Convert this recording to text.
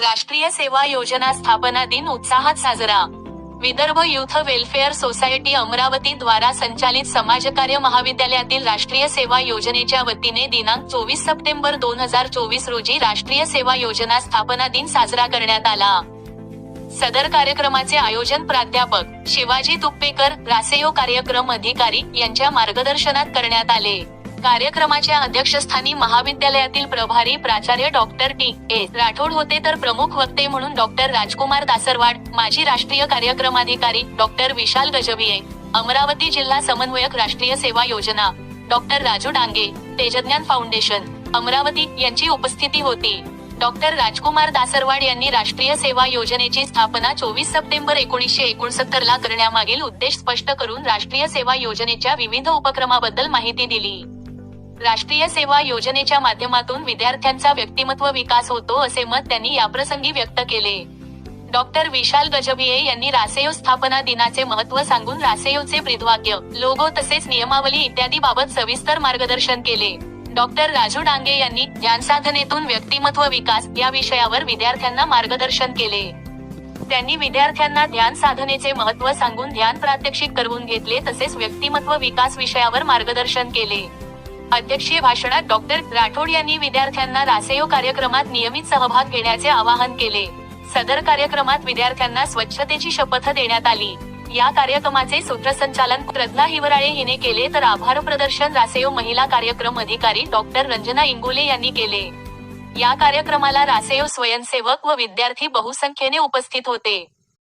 राष्ट्रीय सेवा योजना स्थापना दिन उत्साहात साजरा. Vidarbha youth welfare society Amravati द्वारा संचालित समाजकार्य महाविद्यालयातील राष्ट्रीय सेवा योजनेच्या वतीने दिनांक चोवीस सप्टेंबर दोन हजार चोवीस रोजी राष्ट्रीय सेवा योजना स्थापना दिन साजरा करण्यात आला. सदर कार्यक्रमाचे आयोजन प्राध्यापक शिवाजी तुप्पेकर रासेयो कार्यक्रम अधिकारी यांच्या मार्गदर्शनात करण्यात आले. कार्यक्रमाच्या अध्यक्षस्थानी महाविद्यालयातील प्रभारी प्राचार्य डॉक्टर टी एस राठोड होते तर प्रमुख वक्ते म्हणून डॉक्टर राजकुमार दासरवाड माजी राष्ट्रीय कार्यक्रमाधिकारी डॉक्टर विशाल गजभिये अमरावती जिल्हा समन्वयक राष्ट्रीय सेवा योजना डॉक्टर राजू डांगे तेजज्ञान फाउंडेशन अमरावती यांची उपस्थिती होती. डॉक्टर राजकुमार दासरवाड यांनी राष्ट्रीय सेवा योजनेची स्थापना चोवीस सप्टेंबर एकोणीसशे एकोणसत्तर ला करण्यामागील उद्देश स्पष्ट करून राष्ट्रीय सेवा योजनेच्या विविध उपक्रमाबद्दल माहिती दिली. राष्ट्रीय सेवा योजनेच्या माध्यमातून विद्यार्थ्यांचा व्यक्तिमत्व विकास होतो असे मत त्यांनी याप्रसंगी व्यक्त केले. डॉक्टर विशाल गजभिये यांनी रासेयो स्थापना दिनाचे महत्त्व सांगून रासेयोचे ब्रीदवाक्य लोगो तसेच नियमावली इत्यादी बाबत सविस्तर मार्गदर्शन केले. डॉक्टर राजू डांगे यांनी ज्ञानसाधनेतून व्यक्तिमत्व विकास या विषयावर विद्यार्थ्यांना मार्गदर्शन केले. त्यांनी विद्यार्थ्यांना ध्यान साधनेचे महत्त्व सांगून ध्यान प्रात्यक्षिक करवून घेतले तसेच व्यक्तिमत्व विकास विषयावर मार्गदर्शन केले. अध्यक्षीय भाषणात डॉक्टर राठोड यांनी विद्यार्थ्यांना रासेयो कार्यक्रमात नियमित सहभाग घेण्याचे आवाहन केले. सदर कार्यक्रमात विद्यार्थ्यांना स्वच्छतेची शपथ देण्यात आली. या कार्यक्रमाचे सूत्रसंचालन प्रज्ञा हिवराळे हिने केले तर आभार प्रदर्शन रासेयो महिला कार्यक्रम अधिकारी डॉक्टर रंजना इंगोले यांनी केले. या कार्यक्रमाला रासेयो स्वयंसेवक व विद्यार्थी बहुसंख्येने उपस्थित होते.